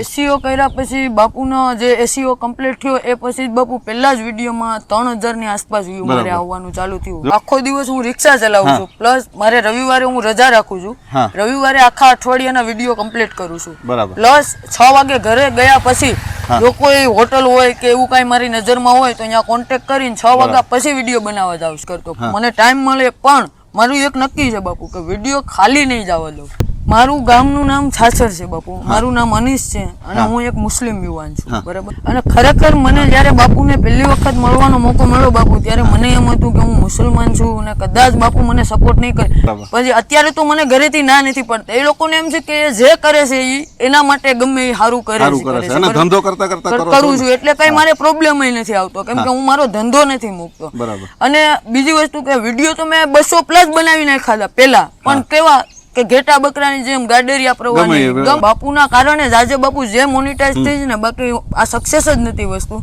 SEO કર્યા પછી બાપુનો જે એસીઓ કમ્પ્લીટ થયો એ પછી બાપુ પહેલા જ વિડીયોમાં ત્રણ હજારની આસપાસ વ્યૂ મારે આવવાનું ચાલુ થયું. આખો દિવસ હું રિક્ષા ચલાવું છું પ્લસ મારે રવિવારે હું રજા રાખું છું. રવિવારે આખા અઠવાડિયાના વીડિયો કમ્પ્લીટ કરું છું. પ્લસ છ વાગે ઘરે ગયા પછી જો કોઈ હોટલ હોય કે એવું કાંઈ મારી નજરમાં હોય તો અહીંયા કોન્ટેક્ટ કરીને છ વાગ્યા પછી વીડિયો બનાવવા જાવ કરતો મને ટાઈમ મળે પણ મારું એક નક્કી છે બાપુ કે વીડિયો ખાલી નહીં જવા દઉં. મારું ગામનું નામ છાછર છે બાપુ. મારું નામ અનીશ છે અને હું. એક મુસ્લિમ યુવાન છું. બરાબર? અને ખરેખર મને જ્યારે બાપુને પહેલી વખત મળવાનો મોકો મળ્યો બાપુ ત્યારે મને એમ હતું કે હું મુસલમાન છું અને કદાચ બાપુ મને સપોર્ટ નહીં કરે. પછી અત્યારે તો મને ઘરેથી ના નથી પડતા એ લોકોને એમ છે કે જે કરે છે એ એના માટે ગમે એ સારું કરે છે. ધંધો કરતા કરતા કર- છો. એટલે કઈ મારે પ્રોબ્લેમ નથી આવતો કેમ કે હું. મારો ધંધો નથી મૂકતો. બરાબર. અને બીજી વસ્તુ કે વીડિયો તો મેં બસો પ્લસ બનાવી નાખ્યા હતા પેલા પણ કેવા કે ઘેટા બકરાની જેમ ગાડરિયા પ્રવાહની બાપુના કારણે જ આજે બાપુ જે મોનિટાઈઝ થઈ છે ને બાકી આ સક્સેસ જ નથી વસ્તુ.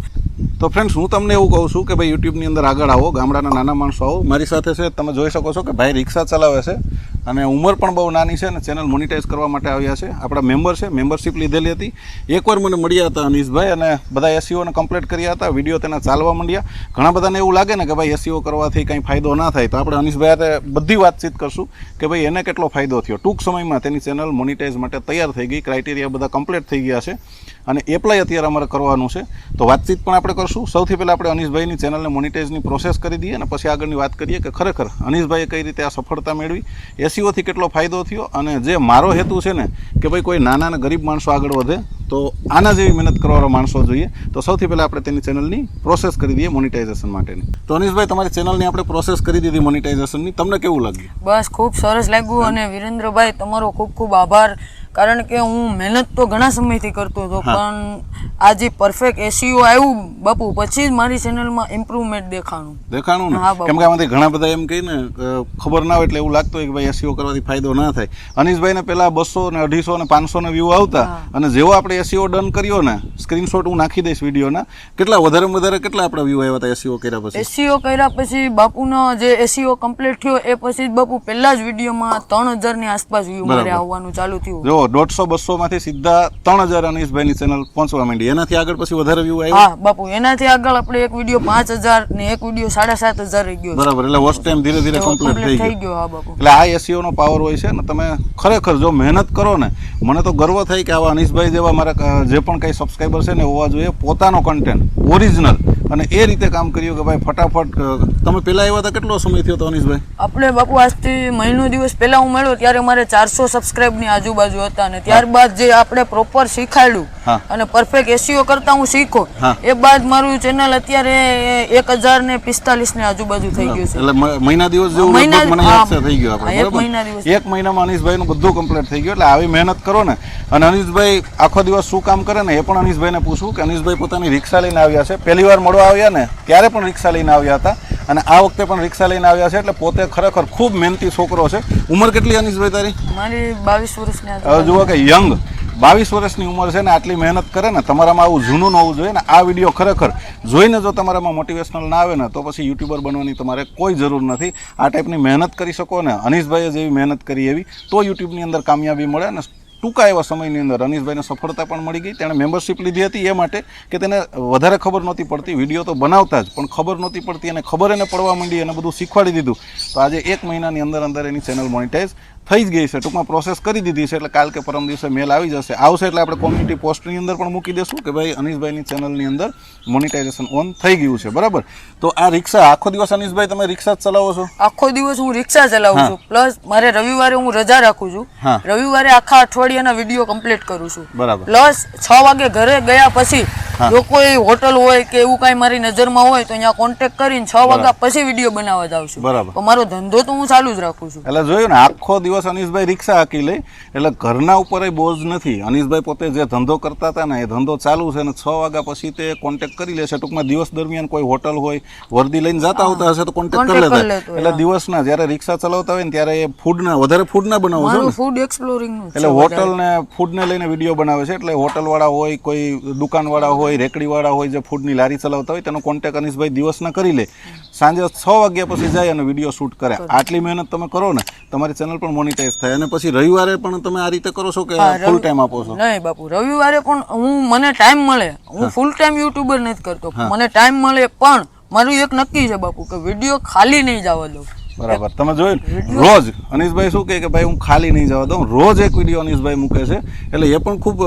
તો ફ્રેન્ડ્સ હું તમને એવું કહું છું કે ભાઈ યુટ્યુબની અંદર આગળ આવો ગામડાના નાના માણસો આવો. મારી સાથે છે તમે જોઈ શકો છો કે ભાઈ રિક્ષા ચલાવે છે. અને ઉંમર પણ બહુ નાની છે અને ચેનલ મોનિટાઈઝ કરવા માટે આવ્યા છે. આપણા મેમ્બર છે, મેમ્બરશિપ લીધેલી હતી. એકવાર મને મળ્યા હતા અનીશભાઈ અને બધા એસીઓને કમ્પ્લીટ કર્યા હતા. વીડિયો તેના ચાલવા માંડ્યા. ઘણા બધાને એવું લાગે ને કે ભાઈ એસીઓ કરવાથી કંઈ ફાયદો ના થાય. તો આપણે અનીશભાઈ બધી વાતચીત કરશું કે ભાઈ એને કેટલો ફાયદો થયો. ટૂંક સમયમાં તેની ચેનલ મોનિટાઈઝ માટે તૈયાર થઈ ગઈ. ક્રાઇટેરિયા બધા કમ્પ્લીટ થઈ ગયા છે. અને એપ્લાય અત્યારે અમારે કરવાનું છે. તો વાતચીત પણ આપણે કરશું. સૌથી પહેલાં આપણે અનીશભાઈની ચેનલને મોનિટાઈઝની પ્રોસેસ કરી દઈએ અને પછી આગળની વાત કરીએ કે ખરેખર અનીશભાઈએ કઈ રીતે આ સફળતા મેળવી. એસીઓથી કેટલો ફાયદો થયો અને જે મારો હેતુ છે ને કે ભાઈ કોઈ નાના અને ગરીબ માણસો આગળ વધે તો આના જેવી મહેનત કરવાવાળા માણસો જોઈએ. તો સૌથી પહેલાં આપણે તેની ચેનલની પ્રોસેસ કરી દઈએ મોનિટાઇઝેશન માટેની. તો અનિશભાઈ તમારી ચેનલની આપણે પ્રોસેસ કરી દીધી મોનિટાઇઝેશનની તમને કેવું લાગ્યું? બસ ખૂબ સરસ લાગ્યું અને વિરેન્દ્રભાઈ તમારો ખૂબ ખૂબ આભાર. કારણ કે હું મહેનત તો ઘણા સમયથી કરતો હતો પણ આજે પરફેક્ટ એસીઓ આવ્યું બાપુ પછી જ મારી ચેનલમાં ઇમ્પ્રુવમેન્ટ દેખાણું. દેખાણું ને? કેમ કે આમાંથી ઘણા બધા એમ કહીને ખબર ના હોય એટલે એવું લાગતું હોય કે ભાઈ એસીઓ કરવાથી ફાયદો ના થાય. અનિશભાઈને પહેલા બસો ને અઢીસો ને પાંચસો ને વ્યૂ આવતા અને જેવો આપણે એસીઓ ડન કર્યો ને સ્ક્રીનશોટ હું નાખી દઈશ વિડીયોના કેટલા વધારે વધારે કેટલા આપણા વ્યૂ આવ્યા હતા એસીઓ કર્યા પછી? એસીઓ કર્યા પછી બાપુનો જે એસીઓ કમ્પ્લીટ થયો એ પછી જ બાપુ પહેલા જ વિડીયોમાં ત્રણ હજારની આસપાસ વ્યૂ મારે આવવાનું ચાલુ થયું. જો દોઢસો બસો માંથી સીધા ત્રણ હજાર અનીશભાઈની ચેનલ પહોંચવા માંડી. એનાથી આગળ પછી વધારે વ્યૂ આવ્યા? હા બાપુ એનાથી આગળ આપણે એક વીડિયો પાંચ હજાર ને એક વીડિયો સાડા સાત હજાર રહી ગયો બરાબર એટલે વોચ ટાઈમ ધીરે ધીરે કમ્પ્લીટ થઈ થઈ ગયો. હા બાપુ. એટલે આ એસીઓ નો પાવર હોય છે ને તમે ખરેખર જો મહેનત કરો ને મને તો ગર્વ થાય કે આવા અનીશભાઈ જેવા મારા જે પણ કંઈ સબસ્ક્રાઈબર છે ને હોવા જોઈએ પોતાનો કન્ટેન્ટ ઓરિજિનલ અને એ રીતે કામ કર્યું કે ભાઈ ફટાફટ તમે પહેલા આવ્યા હતા? કેટલો સમય થયો હતો અનીશભાઈ? આપણે બાપુ આજથી મહિનો દિવસ પહેલા હું મળ્યો ત્યારે મારે ચારસો સબસ્ક્રાઇબની આજુબાજુ હતા અને ત્યારબાદ જે આપણે પ્રોપર શીખાડ્યું અને પરફેક્ટ એસીઓ કરતા હું શીખો એ બાદ મારું ચેનલ અત્યારે એક હજાર ને પિસ્તાલીસની આજુબાજુ થઈ ગયું છે. એટલે મહિના દિવસ જેવું મહિના- મને યાદ છે થઈ ગયું આપણે એક મહિના બરાબર દિવસ. એક મહિનામાં અનીશભાઈનું બધું કમ્પ્લીટ થઈ ગયું એટલે આવી મહેનત કરો ને. અને અનિશભાઈ આખો દિવસ શું કામ કરે ને એ પણ અનીશભાઈને પૂછું કે અનીશભાઈ પોતાની રિક્ષા લઈને આવ્યા છે. પહેલી વાર મળવા આવ્યા ને ત્યારે પણ રિક્ષા લઈને આવ્યા હતા. અને આ વખતે પણ રિક્ષા લઈને આવ્યા છે એટલે પોતે ખરેખર ખૂબ મહેનતી છોકરો છે. ઉંમર કેટલી અનિશભાઈ તારી? મારી બાવીસ વર્ષની હવે જુઓ કે યંગ. બાવીસ વર્ષની ઉંમર છે ને આટલી મહેનત કરે ને તમારામાં આવું જૂનું ન હોવું જોઈએ ને આ વીડિયો ખરેખર જોઈને જો તમારામાં મોટિવેશનલ ના આવે ને તો પછી યુટ્યુબર બનવાની તમારે કોઈ જરૂર નથી. આ ટાઈપની મહેનત કરી શકો ને અનિશભાઈએ જેવી મહેનત કરી એવી તો યુટ્યુબની અંદર કામયાબી મળે ને ટૂંકા એવા સમયની અંદર અનીશભાઈને સફળતા પણ મળી ગઈ. તેણે મેમ્બરશિપ લીધી હતી એ માટે કે તેને વધારે ખબર નહોતી પડતી. વીડિયો તો બનાવતા જ, પણ ખબર નહોતી પડતી અને ખબર એને પડવા માંડી અને બધું શીખવાડી દીધું. તો આજે એક મહિનાની અંદર અંદર એની ચેનલ મોનિટાઈઝ થઈ જ ગઈ છે. ટૂંકમાં પ્રોસેસ કરી દીધી છે એટલે કાલ કે પરમ દિવસે મેલ આવી જશે. આવશે એટલે આપણે કોમ્યુનિટી પોસ્ટની અંદર પણ મૂકી દેશું કે ભાઈ અનિશભાઈની ચેનલની અંદર મોનિટાઇઝેશન ઓન થઈ ગયું છે. બરાબર? તો આ રિક્ષા આખો દિવસ અનીશભાઈ તમે રિક્ષા જ ચલાવો છો? આખો દિવસ હું રિક્ષા ચલાવું છું. પ્લસ મારે રવિવારે હું રજા રાખું છું. રવિવારે આખા અઠવાડિયાના વીડિયો કમ્પ્લીટ કરું છું. બરાબર. પ્લસ છ વાગે ઘરે ગયા પછી જો કોઈ હોટલ હોય કે એવું કાંઈ મારી નજરમાં હોય તો અહીંયા કોન્ટેક્ટ કરીને છ વાગ્યા પછી વીડિયો બનાવવા જાઉં છું. બરાબર. તો મારો ધંધો તો હું ચાલુ જ રાખું છું. એટલે જોયું ને આખો દિવસ અનીશભાઈ રિક્ષા હાકી લે એટલે ઘરના ઉપર બોજ નથી. અનીશભાઈ પોતે જે ધંધો કરતા હતા ને એ ધંધો ચાલુ છે અને છ વાગ્યા પછી તે કોન્ટેક્ટ કરી લેશે. ટૂંકમાં દિવસ દરમિયાન કોઈ હોટલ હોય વર્દી લઈને જતા આવતા હશે તો કોન્ટેક્ટ કરી લેતા. એટલે દિવસના જ્યારે રિક્ષા ચલાવતા હોય ને ત્યારે એ ફૂડના વધારે ફૂડના બનાવો છો મારું ફૂડ એક્સપ્લોરિંગનું એટલે હોટલ ને ફૂડ ને લઈને વીડિયો બનાવે છે. એટલે હોટલ વાળા હોય કોઈ દુકાન વાળા હોય હોય રેકડીવાળા હોય જે ફૂડની લારી ચલાવતા હોય તેનો કોન્ટેક્ટ અનીશભાઈ દિવસના કરી લે. સાંજે છ વાગ્યા પછી જાય અને વીડિયો શૂટ કરે આટલી મહેનત તમે કરો ને તમારી ચેનલ પણ મોનિટાઈઝ થાય અને પછી રવિવારે પણ તમે આ રીતે કરો છો કે ફૂલ ટાઈમ આપો છો? નહીં બાપુ રવિવારે પણ હું મને ટાઈમ મળે. હું ફૂલ ટાઈમ યુટ્યુબર નથી કરતો. મને ટાઈમ મળે પણ મારું એક નક્કી છે બાપુ કે વીડિયો ખાલી નહીં જવા દઉં. બરાબર. તમે જોયું? રોજ અનીશભાઈ શું કહે કે ભાઈ હું ખાલી નહીં જવા દઉં. રોજ એક વીડિયો અનીશભાઈ મૂકે છે. એટલે એ પણ ખૂબ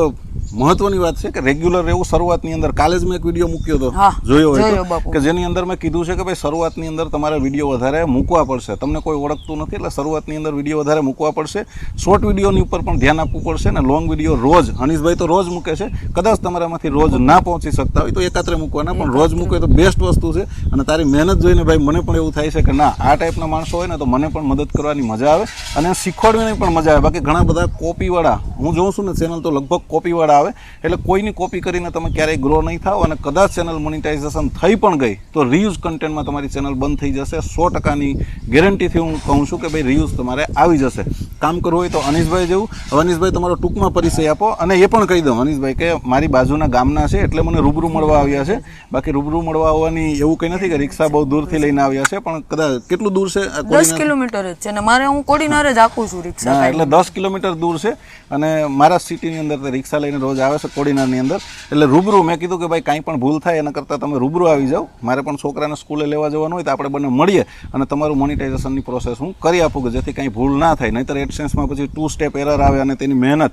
મહત્વની વાત છે કે રેગ્યુલર રહેવું શરૂઆતની અંદર કાલે જ મેં એક વીડિયો મૂક્યો હતો જોયો હોય. કે જેની અંદર મેં કીધું છે કે ભાઈ શરૂઆતની અંદર તમારે વીડિયો વધારે મૂકવા પડશે. તમને કોઈ ઓળખતું નથી એટલે શરૂઆતની અંદર વીડિયો વધારે મૂકવા પડશે. શોર્ટ વિડીયોની ઉપર પણ ધ્યાન આપવું પડશે અને લોંગ વીડિયો રોજ હનીશભાઈ તો રોજ મૂકે છે. કદાચ તમારામાંથી રોજ ના પહોંચી શકતા હોય તો એકાત્રે મૂકવાના પણ રોજ મૂકે તો બેસ્ટ વસ્તુ છે. અને તારી મહેનત જોઈને ભાઈ મને પણ એવું થાય છે કે ના આ ટાઈપના માણસો હોય ને તો મને પણ મદદ કરવાની મજા આવે અને શીખવાડવાની પણ મજા આવે. બાકી ઘણા બધા કોપીવાળા હું જોઉં છું ને ચેનલ તો લગભગ કોપીવાળા આવે એટલે કોઈની કોપી કરીને તમે ક્યારેય ગ્રો નહીં થાવ અને કદાચ ચેનલ મોનિટાઇઝેશન થઈ પણ ગઈ તો રિયુઝ કન્ટેન્ટમાં તમારી ચેનલ બંધ થઈ જશે. સો ટકાની ગેરંટીથી હું કહું છું કે ભાઈ રિયુઝ તમારે આવી જશે. કામ કરવું હોય તો અનીશભાઈ જેવું. હવે અનીશભાઈ તમારો ટૂંકમાં પરિચય આપો અને એ પણ કહી દઉં. અનીશભાઈ કે મારી બાજુના ગામના છે એટલે મને રૂબરૂ મળવા આવ્યા છે. બાકી રૂબરૂ મળવા આવવાની એવું કંઈ નથી કે રિક્ષા બહુ દૂરથી લઈને આવ્યા છે પણ કદાચ કેટલું દૂર છે? દસ કિલોમીટર જ છે ને મારે હું કોડીનારે જ આખું છું રિક્ષા એટલે દસ કિલોમીટર દૂર છે. અને મારા સિટીની અંદર તે રિક્ષા લઈને રોજ આવે છે કોડીનારની અંદર. એટલે રૂબરૂ મેં કીધું કે ભાઈ કાંઈ પણ ભૂલ થાય એના કરતાં તમે રૂબરૂ આવી જાઓ. મારે પણ છોકરાને સ્કૂલે લેવા જવાનું હોય તો આપણે બંને મળીએ અને તમારું મોનિટાઇઝેશનની પ્રોસેસ હું કરી આપું કે જેથી કાંઈ ભૂલ ના થાય. નહીંતર એડસેન્સમાં પછી ટુ સ્ટેપ એરર આવે અને તેની મહેનત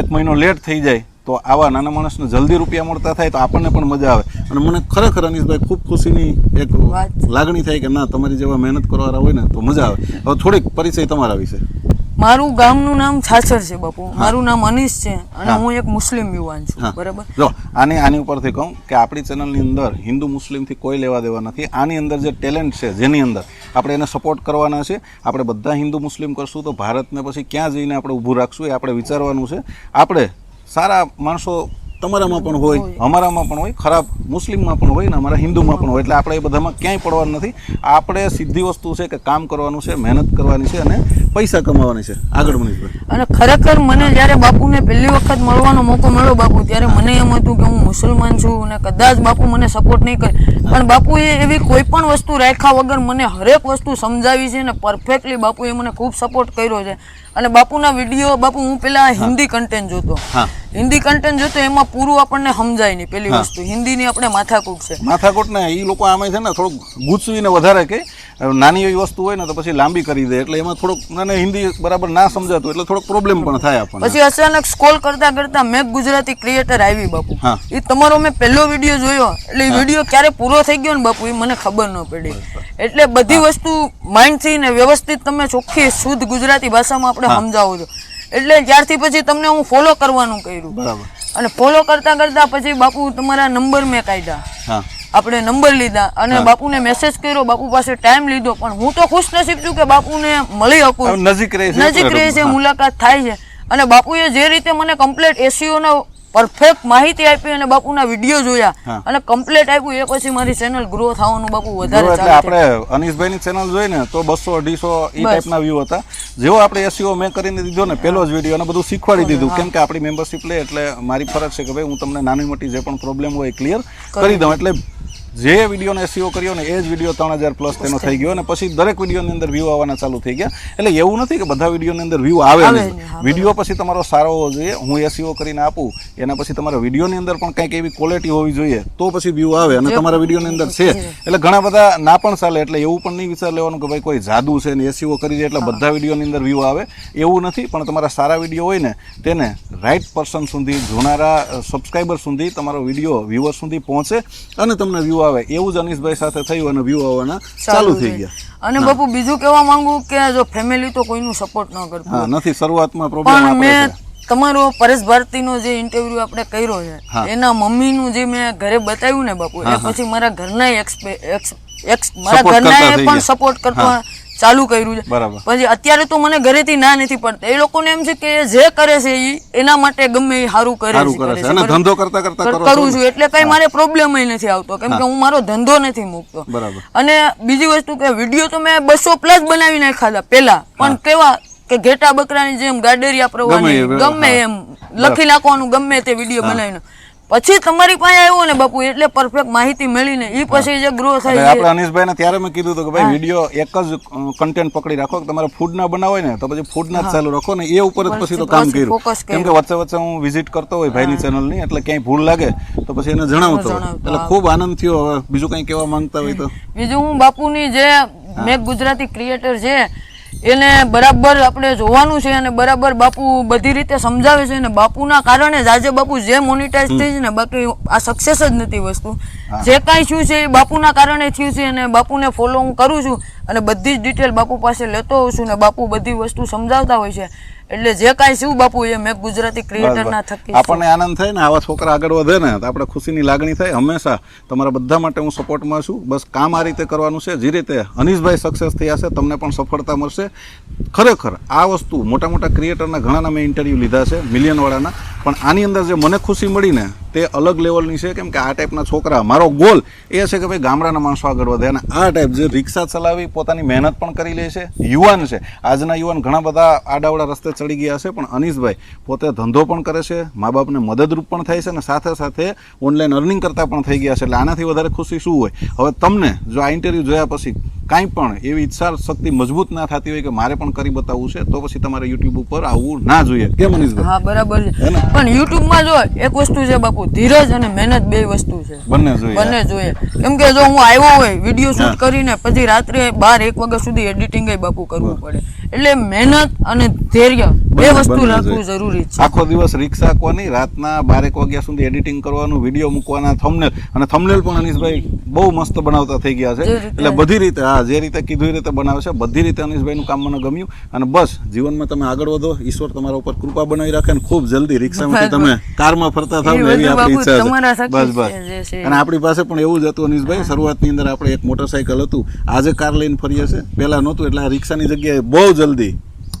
એક મહિનો લેટ થઈ જાય તો આવા નાના માણસને જલ્દી રૂપિયા મળતા થાય તો આપણને પણ મજા આવે. અને મને ખરેખર અનિશભાઈ ખૂબ ખુશીની એક. લાગણી થાય કે ના તમારી જેવા મહેનત કરવાવાળા હોય ને તો મજા આવે. હવે થોડીક પરિચય તમારા વિશે. મારું ગામનું નામ છાછર છે બાપુ. મારું નામ અનીશ છે અને હું. એક મુસ્લિમ યુવાન છું. બરાબર? જો આની આની ઉપરથી કહું કે આપણી ચેનલની અંદર હિન્દુ મુસ્લિમથી કોઈ લેવા દેવા નથી. આની અંદર જે ટેલેન્ટ છે જેની અંદર આપણે એને સપોર્ટ કરવાના છે આપણે બધા હિન્દુ મુસ્લિમ કરશું તો ભારતને પછી ક્યાં જઈને આપણે ઊભું રાખશું એ આપણે વિચારવાનું છે. આપણે સારા માણસો તમારામાં પણ હોય અમારામાં પણ હોય ખરાબ મુસ્લિમમાં પણ હોય ને અમારા હિન્દુમાં પણ હોય. એટલે આપણે એ બધામાં ક્યાંય પડવાનું નથી. આપણે સીધી વસ્તુ છે કે કામ કરવાનું છે મહેનત કરવાની છે અને પૈસા કમાવાની છે. આગળ મનીષભાઈ અને ખરેખર મને જ્યારે બાપુને પહેલી વખત મળવાનો મોકો મળ્યો બાપુ ત્યારે મને એમ હતું કે હું મુસલમાન છું અને કદાચ બાપુ મને સપોર્ટ નહીં કરે. પણ બાપુએ એવી કોઈ પણ વસ્તુ રાખ્યા વગર મને હરેક વસ્તુ સમજાવી છે અને પરફેક્ટલી બાપુએ મને ખૂબ સપોર્ટ કર્યો છે. અને બાપુના વીડિયો બાપુ હું પેલા હિન્દી કન્ટેન્ટ જોતો. હિન્દી કન્ટેન્ટ જોતો એમાં પૂરું આપણને સમજાય નહીં પેલી. વસ્તુ. હિન્દીની આપણે માથાકૂટ છે. માથાકૂટ ને એ લોકો આમાં છે ને થોડુંક ગુચવીને વધારે કે નાની એવી વસ્તુ હોય ને તો પછી લાંબી કરી દે. એટલે એમાં થોડુંક મને હિન્દી બરાબર ના સમજાતું એટલે થોડોક પ્રોબ્લેમ પણ થાય આપણને. પછી અચાનક સ્કોલ કરતા કરતા મેં ગુજરાતી ક્રિએટર આવી બાપુ. એ તમારો મેં પહેલો વીડિયો જોયો. એટલે એ વીડિયો ક્યારે પૂરો થઈ ગયો ને બાપુ એ મને ખબર ન પડી. એટલે બધી વસ્તુ માઇન્ડથી ને વ્યવસ્થિત તમે ચોખ્ખી શુદ્ધ ગુજરાતી ભાષામાં આપણે સમજાવો છો. એટલે ત્યારથી પછી તમને હું ફોલો કરવાનું કર્યું. બરાબર. અને ફોલો કરતા કરતા પછી બાપુ તમારા નંબર મેં કાઢ્યા. હા. આપણે નંબર લીધા અને બાપુને મેસેજ કર્યો બાપુ પાસે ટાઈમ લીધો પણ હું તો ખુશ નસીબ છું કે બાપુને મળી શકું નજીક રહે છે નજીક રહે છે મુલાકાત થાય છે. અને બાપુએ જે રીતે મને કમ્પ્લેટ એસીઓ નો પરફેક્ટ માહિતી આપી અને બાપુના વીડિયો જોયા અને કમ્પ્લેટ આપ્યું એ પછી મારી ચેનલ ગ્રો થવાનું બાપુ વધારે એટલે આપણે અનીશભાઈની ચેનલ જોઈ ને તો બસો અઢીસો એ ટાઈપના વ્યૂ હતા. જેવો આપણે એસીઓ મેં કરીને દીધો ને પહેલો જ વીડિયો અને બધું શીખવાડી દીધું. કેમ કે આપણી મેમ્બરશિપ લે એટલે મારી ફરજ છે કે ભાઈ હું તમને નાની મોટી જે પણ પ્રોબ્લેમ હોય ક્લિયર કરી દઉં. એટલે જે વિડીયોનો એસીઓ કર્યો ને એ જ વીડિયો ત્રણ હજાર પ્લસ તેનો થઈ ગયો અને પછી દરેક વિડીયોની અંદર વ્યૂ આવવાના ચાલુ થઈ ગયા. એટલે એવું નથી કે બધા વિડીયોની અંદર વ્યૂ આવે વીડિયો પછી તમારો સારો હોવો જોઈએ હું એસીઓ કરીને આપું એના પછી તમારા વિડીયોની અંદર પણ કંઈક એવી ક્વોલિટી હોવી જોઈએ તો પછી વ્યૂ આવે અને તમારા વિડીયોની અંદર છે. એટલે ઘણા બધા ના પણ ચાલે એટલે એવું પણ નહીં વિચાર લેવાનું કે ભાઈ કોઈ જાદુ છે ને એસીઓ કરી દે એટલે બધા વિડીયોની અંદર વ્યૂ આવે. એવું નથી પણ તમારા સારા વીડિયો હોય ને તેને રાઈટ પર્સન સુધી જોનારા સબસ્ક્રાઈબર સુધી તમારો વીડિયો વ્યૂઅર સુધી પહોંચે અને તમને વ્યૂ આવે એવું જ અનીશભાઈ સાથે થયું અને વ્યૂ આવવાના ચાલુ થઈ ગયા. અને બાપુ બીજું કહેવા માંગુ કે જો ફેમિલી તો કોઈનું સપોર્ટ ન કરતું હા નથી શરૂઆતમાં પ્રોબ્લેમ પણ મેં તમારો પરેશ ભારતીનો જે ઇન્ટરવ્યુ આપણે કર્યો છે એના મમ્મીનું જે મેં ઘરે બતાવ્યું ને બાપુ એ પછી મારા ઘરના એક્સ- એક્સ- મારા કરતા ઘરના પણ સપોર્ટ કરવા ચાલુ કર્યું છે. બરાબર. પછી અત્યારે તો મને ઘરેથી ના નથી પડતા એ લોકોને એમ છે કે જે કરે છે એ એના માટે ગમે એ સારું કરે છે અને ધંધો કરતા કરતા કર- છો એટલે કઈ મારે પ્રોબ્લેમ નથી આવતો. કેમ કે હું. મારો ધંધો નથી મૂકતો. બરાબર. અને બીજી વસ્તુ કે વીડિયો તો મેં બસો પ્લસ બનાવી નાખ્યા હતા પેલા પણ કેવા કે ઘેટા બકરાની જેમ ગાડરિયા પ્રવાહ ગમે. એમ લખી નાખવાનું ગમે તે વીડિયો બનાવીને. પછી તમારી પાસે આવ્યો ને બાપુ એટલે પરફેક્ટ માહિતી મળીને. એ પછી જે ગ્રો થાય છે આપણે અનીશભાઈને ત્યારે મેં કીધું હતું કે ભાઈ વીડિયો એક જ કન્ટેન્ટ પકડી રાખો કે તમારે ફૂડ ના બનાવો ને તો પછી ફૂડ ના ચાલુ રાખો ને એ ઉપર જ પછી તો કામ કર્યું. કેમ કે વચ્ચે વચ્ચે હું વિઝિટ કરતો હોય ભાઈની ચેનલની એટલે ક્યાંય ભૂલ લાગે તો પછી એને જણાવતો. એટલે ખૂબ આનંદ થયો હવે. બીજું કંઈ કહેવા માંગતા હોય તો? બીજું હું બાપુની જે મેક ગુજરાતી ક્રિએટર છે એને બરાબર આપણે જોવાનું છે અને બરાબર બાપુ બધી રીતે સમજાવે છે અને બાપુના કારણે જ આજે બાપુ જે મોનિટાઈઝ થઈ છે ને બાકી આ સક્સેસ જ નથી વસ્તુ. જે કાંઈ થયું છે એ બાપુના કારણે થયું છે અને બાપુને ફોલો હું કરું છું અને બધી જ ડિટેલ બાપુ પાસે લેતો હોઉં છું ને બાપુ બધી વસ્તુ સમજાવતા હોય છે. એટલે જે કાંઈ શું બાપુ એ મેં ગુજરાતી ક્રિએટરના થકી આપણને આનંદ થાય ને આવા છોકરા આગળ વધે ને તો આપણે ખુશીની લાગણી થાય. હંમેશા તમારા બધા માટે હું સપોર્ટમાં છું. બસ કામ આ રીતે કરવાનું છે. જે રીતે હનીશભાઈ સક્સેસ થયા છે તમને પણ સફળતા મળશે. ખરેખર આ વસ્તુ મોટા મોટા ક્રિએટરના ઘણાના મેં ઇન્ટરવ્યૂ લીધા છે મિલિયનવાળાના પણ આની અંદર જે મને ખુશી મળી ને તે અલગ લેવલની છે. કેમ કે આ ટાઈપના છોકરા મારો ગોલ એ છે કે ભાઈ ગામડાના માણસો આગળ વધે. અને આ ટાઈપ જે રિક્ષા ચલાવી પોતાની મહેનત પણ કરી લે છે. યુવાન છે. આજના યુવાન ઘણા બધા આડાવડા રસ્તે ચડી ગયા છે પણ અનીશભાઈ પોતે ધંધો પણ કરે છે મા બાપને મદદરૂપ પણ થાય છે અને સાથે સાથે ઓનલાઈન અર્નિંગ કરતા પણ થઈ ગયા છે. એટલે આનાથી વધારે ખુશી શું હોય? હવે તમને જો આ ઇન્ટરવ્યૂ જોયા પછી કાંઈ પણ એવી ઈચ્છા શક્તિ મજબૂત ના થતી હોય કે મારે પણ કરી બતાવવું છે તો પછી તમારે યુટ્યુબ ઉપર આવવું ના જોઈએ. કેમ અનીશભાઈ? હા બરાબર છે. પણ યુટ્યુબમાં જો એક વસ્તુ છે બાપુ ધીરજ અને મહેનત બે વસ્તુ છે. બંને જોઈએ. બંને જોઈએ. કેમ કે જો હું આવ્યો હોય વીડિયો શૂટ કરીને પછી રાત્રે બાર એક વાગ્યા સુધી એડિટિંગ બાપુ કરવું પડે. એટલે મહેનત અને ધૈર્ય બે વસ્તુ રાખવું જરૂરી છે. આખો દિવસ રિક્ષા હાંકવાની રાતના બારેક વાગ્યા સુધી એડિટિંગ કરવાનું વીડિયો મૂકવાના થંબનેલ અને થંબનેલ પણ અનિશભાઈ બહુ મસ્ત બનાવતા થઈ ગયા છે. એટલે બધી રીતે હા જે રીતે કીધું એ રીતે બનાવે છે. બધી રીતે અનિશભાઈનું કામ મને ગમ્યું. અને બસ જીવનમાં તમે આગળ વધો. ઈશ્વર તમારા ઉપર કૃપા બનાવી રાખે અને ખૂબ જલ્દી રિક્ષામાંથી તમે કારમાં ફરતા થાવ એવી આપણી ઈચ્છા છે. બસ બસ. અને આપણી પાસે પણ એવું જ હતું અનીશભાઈ. શરૂઆતની અંદર આપણે એક મોટરસાઇકલ હતું. આજે કાર લઈને ફરીએ છે પહેલાં નહોતું એટલે આ રિક્ષાની જગ્યાએ બહુ જલ્દી.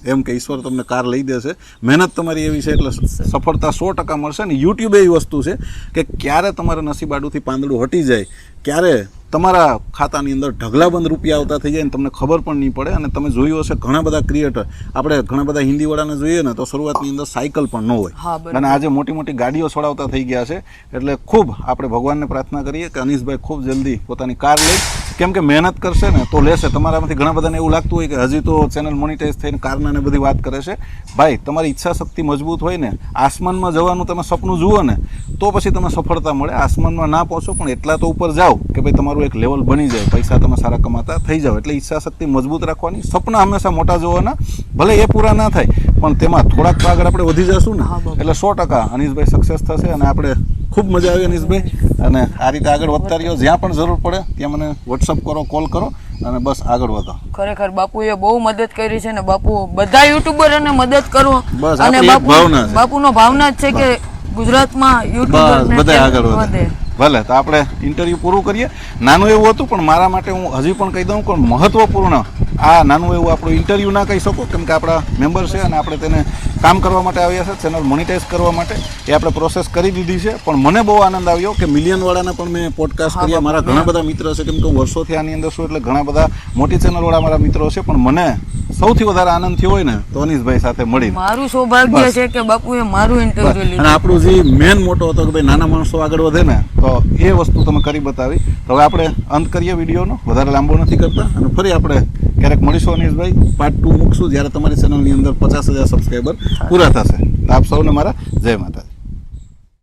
એમ કે ઈશ્વર તમને કાર લઈ દેશે. મહેનત તમારી એવી છે એટલે સફળતા સો ટકા મળશે ને યુટ્યુબ એવી વસ્તુ છે કે ક્યારે તમારે નસીબાડુથી પાંદડું હટી જાય ક્યારે તમારા ખાતાની અંદર ઢગલાબંધ રૂપિયા આવતા થઈ જાય ને તમને ખબર પણ નહીં પડે અને તમે જોયું હશે ઘણા બધા ક્રિએટર આપણે ઘણા બધા હિન્દીવાળાને જોઈએ ને તો શરૂઆતની અંદર સાયકલ પણ ન હોય. અને આજે મોટી મોટી ગાડીઓ છોડાવતા થઈ ગયા છે એટલે ખૂબ આપણે ભગવાનને પ્રાર્થના કરીએ કે અનીશભાઈ ખૂબ જલ્દી પોતાની કાર લઈ કેમ કે મહેનત કરશે ને તો લેશે. તમારામાંથી ઘણા બધાને એવું લાગતું હોય કે હજી તો ચેનલ મોનિટાઈઝ થઈને કારના ને બધી વાત કરે છે. ભાઈ તમારી ઈચ્છા શક્તિ મજબૂત હોય ને આસમાનમાં જવાનું તમે સપનું જુઓ ને તો પછી તમે સફળતા મળે. આસમાનમાં ના પહોંચો પણ એટલા તો ઉપર જાઓ. કે ભાઈ તમારું એક લેવલ બની જાય પૈસા તમે સારા કમાતા થઈ જાઓ. એટલે ઈચ્છા શક્તિ મજબૂત રાખવાની સપના હંમેશા મોટા જોવાના ભલે એ પૂરા ના થાય પણ તેમાં થોડાક આગળ આપણે વધી જશું ને એટલે સો ટકા અનિશભાઈ સક્સેસ થશે અને આપણે ખૂબ મજા આવી અનિશભાઈ. અને આ રીતે આગળ વધતા રહ્યો. જ્યાં પણ જરૂર પડે ત્યાં મને વોટ્સઅપ કરો કોલ કરો અને બસ આગળ વધો. ખરેખર બાપુએ બહુ મદદ કરી છે ને બાપુ બધા યુટ્યુબરોને મદદ કરો. અને બાપુનો ભાવના જ છે કે ગુજરાતમાં યુટ્યુબર બધા આગળ વધે? ભલે તો આપણે ઇન્ટરવ્યૂ પૂરું કરીએ. નાનું એવું હતું પણ મારા માટે હું હજી પણ કહી દઉં કે મહત્વપૂર્ણ આ નાનું એવું આપણું ઇન્ટરવ્યૂ ના કહી શકું કેમ કે આપણા મેમ્બર છે અને આપણે તેને કામ કરવા માટે આવ્યા છે ચેનલ મોનિટાઈઝ કરવા માટે. એ આપણે પ્રોસેસ કરી દીધી છે પણ મને બહુ આનંદ આવ્યો કે મિલિયનવાળાના પણ મેં પોડકાસ્ટ કર્યા. મારા ઘણા બધા મિત્રો છે કેમ કે વર્ષોથી આની અંદર શું એટલે ઘણા બધા મોટી ચેનલવાળા મારા મિત્રો છે પણ મને સૌથી વધારે આનંદ થયો હોય ને તો અનીશભાઈ સાથે મળી મારું સૌભાગ્ય છે કે બાપુએ મારું ઇન્ટરવ્યુ અને લીધું. આપણું જે મેન મોટો હતો કે ભાઈ નાના માણસો આગળ વધે ને તો એ વસ્તુ તમે કરી બતાવી. તો હવે આપણે અંત કરીએ વિડીયોનો. વધારે લાંબો નથી કરતા. અને ફરી આપણે ક્યારેક મળીશું અનીશભાઈ. પાર્ટ ટુ મૂકશું. જ્યારે તમારી ચેનલની અંદર પચાસ હજાર સબસ્ક્રાઈબર પૂરા થશે. આપ સૌને મારા જય માતા